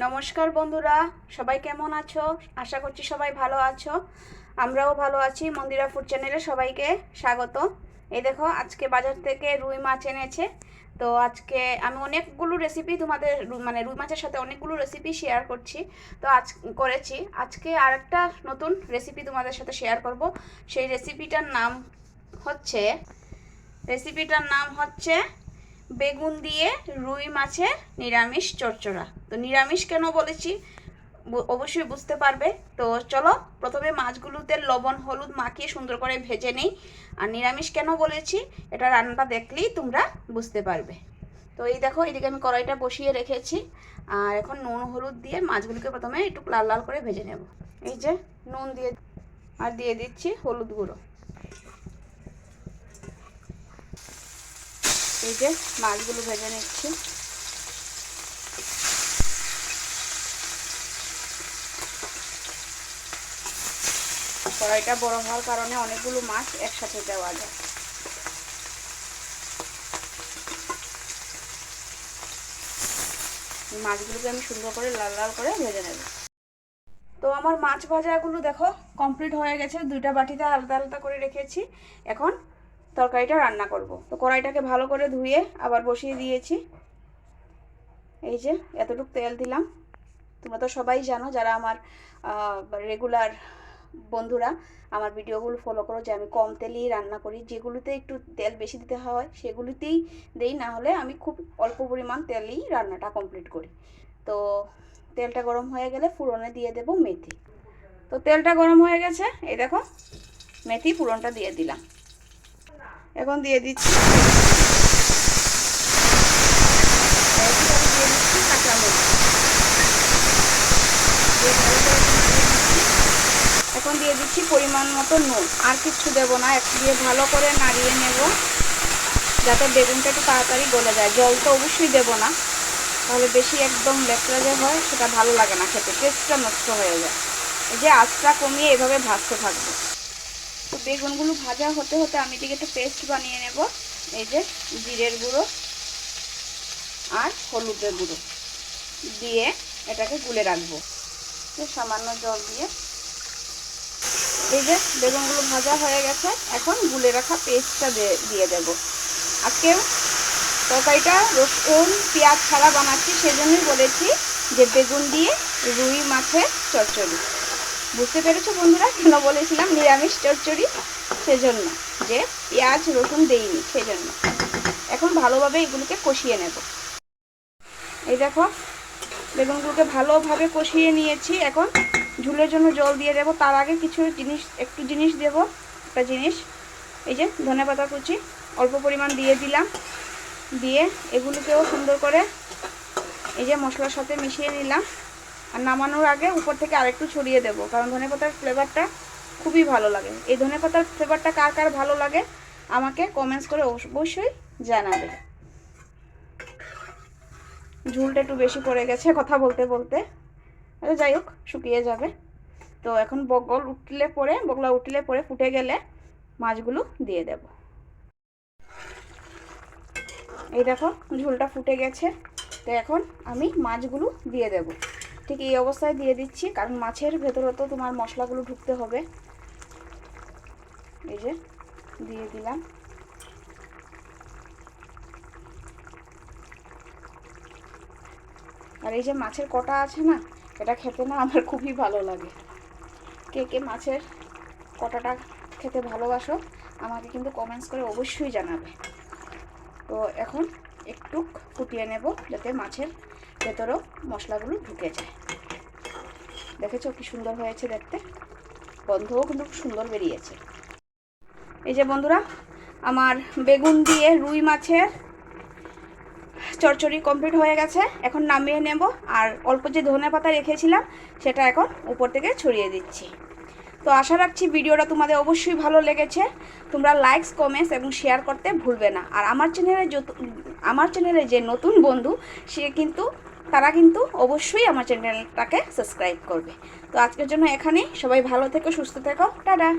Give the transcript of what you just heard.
নমস্কার বন্ধুরা, সবাই কেমন আছো? আশা করছি সবাই ভালো আছো। আমরাও ভালো আছি, মন্দিরা ফুড চ্যানেলে সবাইকে স্বাগত। এই দেখো, আজকে বাজার থেকে রুই মাছ এনেছে। তো আজকে আমি অনেকগুলো রেসিপি তোমাদের মানে রুই মাছের সাথে অনেকগুলো রেসিপি শেয়ার করছি। তো আজ করেছি। আজকে আরেকটা নতুন রেসিপি তোমাদের সাথে শেয়ার করব। সেই রেসিপিটার নাম হচ্ছে রেসিপিটার নাম হচ্ছে বেগুন দিয়ে রুই মাছের নিরামিষ চচ্চড়া। তো নিরামিষ কেন বলেছি? অবশ্যই বুঝতে পারবে। তো চলো, প্রথমে মাছগুলোতে লবণ, হলুদ মাখিয়ে সুন্দর করে ভেজে নেই। আর নিরামিষ কেন বলেছি? এটা রান্নাটা দেখলেই তোমরা বুঝতে পারবে। তো এই দেখো, এদিকে আমি কড়াইটা বসিয়ে রেখেছি। আর এখন নুন, হলুদ দিয়ে মাছগুলোকে প্রথমে একটু লাল লাল করে ভেজে নেব। এই যে নুন দিয়ে, আর দিয়ে দিচ্ছি হলুদ গুঁড়ো। এই যে মাছগুলো ভেজে নিচ্ছি। কড়াইটা বড় হওয়ার কারণে অনেকগুলো মাছ একসাথে দেওয়া যায়। মাছগুলোকে আমি সুন্দর করে লাল লাল করে ভেজে নেব। তো আমার মাছ ভাজাগুলো দেখো কমপ্লিট হয়ে গেছে। দুইটা বাটিতে আলাদা আলাদা করে রেখেছি। এখন তরকারিটা রান্না করব। তো কড়াইটাকে ভালো করে ধুয়ে আবার বসিয়ে দিয়েছি। এই যে, এতটুকু তেল দিলাম। তোমরা তো সবাই জানো, যারা আমার রেগুলার বন্ধুরা, আমার ভিডিওগুলো ফলো করো যে আমি কম তেলেই রান্না করি। যেগুলোতে একটু তেল বেশি দিতে হয়, সেগুলিতেই দেই। না হলে আমি খুব অল্প পরিমাণ তেলেই রান্নাটা কমপ্লিট করি। তো তেলটা গরম হয়ে গেলে ফুরনে দিয়ে দেব মেথি। তো তেলটা গরম হয়ে গেছে। এই দেখো, মেথি ফুরনটা দিয়ে দিলাম। এখন দিয়ে দিচ্ছি। এখন দিয়ে দিচ্ছি পরিমাণ মতো নুন। আর কিচ্ছু দেবো না, এক দিয়ে ভালো করে নাড়িয়ে নেব, যাতে বেগুনটা একটু তাড়াতাড়ি গলে যায়। জল তো অবশ্যই দেবো না, তাহলে বেশি একদম লেকড়া যে হয়, সেটা ভালো লাগে না খেতে, টেস্টটা নষ্ট হয়ে যায়। এই যে আঁচটা কমিয়ে এভাবে ভাজতে থাকব। তো বেগুনগুলো ভাজা হতে হতে আমি এদিকে একটু পেস্ট বানিয়ে নেব। এই যে জিরের গুঁড়ো আর হলুদের গুঁড়ো দিয়ে এটাকে গুলে রাখব। সামান্য জল দিয়ে। এই যে বেগুনগুলো ভাজা হয়ে গেছে, এখন গুলে রাখা পেস্টটা দিয়ে দেব। আজকে তরকারিটা রসুন, পেঁয়াজ ছাড়া বানাচ্ছি, সেজন্যই বলেছি যে বেগুন দিয়ে রুই মাছের চচ্চড়ি। বুঝতে পেরেছ বন্ধুরা? কেন বলেছিলাম নিরামিষ চচ্চড়ি, সেজন্য যে পেঁয়াজ, রসুন দেইনি, সেজন্য। এখন ভালোভাবে এগুলোকে কষিয়ে নেব। এই দেখো, বেগুনগুলোকে ভালোভাবে কষিয়ে নিয়েছি। এখন ঝুলের জন্য জল দিয়ে দেবো। তার আগে কিছু জিনিস, একটু জিনিস দেব, একটা জিনিস। এই যে ধনে পাতা কুচি, অল্প পরিমাণ দিয়ে দিলাম। দিয়ে এগুলোকেও সুন্দর করে এই যে মশলার সাথে মিশিয়ে নিলাম। আর নামানোর আগে উপর থেকে আরেকটু ছড়িয়ে দেব, কারণ ধনে পাতার ফ্লেভারটা খুবই ভালো লাগে। এই ধনে পাতার ফ্লেভারটা কার কার ভালো লাগে আমাকে কমেন্টস করে অবশ্যই জানাবে। ঝুলটা একটু বেশি পড়ে গেছে কথা বলতে বলতে। আচ্ছা যাই হোক, শুকিয়ে যাবে। তো এখন বগল উঠলে পরে, বগলা উঠলে পরে ফুটে গেলে মাছগুলো দিয়ে দেব। এই দেখো, ঝুলটা ফুটে গেছে। তো এখন আমি মাছগুলো দিয়ে দেব। ঠিক এই অবস্থায় দিয়ে দিচ্ছি, কারণ মাছের ভেতরে তো তোমার মশলাগুলো ঢুকতে হবে। এই যে, দিয়ে দিলাম। আর এই যে মাছের কটা আছে না, এটা খেতে না আমার খুবই ভালো লাগে। কে কে মাছের কটাটা খেতে ভালোবাসো, আমাকে কিন্তু কমেন্টস করে অবশ্যই জানাবে। তো এখন একটু ফুটিয়ে নেব, যাতে মাছের ভেতরেও মশলাগুলো ঢুকে যায়। দেখেছ কি সুন্দর হয়েছে দেখতে? গন্ধও কিন্তু সুন্দর বেরিয়েছে। এই যে বন্ধুরা, আমার বেগুন দিয়ে রুই মাছের চচ্চড়ি কমপ্লিট হয়ে গেছে। এখন নামিয়ে নেব। আর অল্প যে ধনে পাতা রেখেছিলাম, সেটা এখন উপর থেকে ছড়িয়ে দিচ্ছি। তো আশা রাখছি ভিডিওটা তোমাদের অবশ্যই ভালো লেগেছে। তোমরা লাইকস কমেন্টস এবং শেয়ার করতে ভুলবে না। আর আমার চ্যানেলে আমার চ্যানেলে যে নতুন বন্ধু, সে কিন্তু তারা কিন্তু অবশ্যই আমার চ্যানেলটাকে সাবস্ক্রাইব করবে। তো আজকের জন্য এখানেই। সবাই ভালো থেকো, সুস্থ থেকো। টাটা!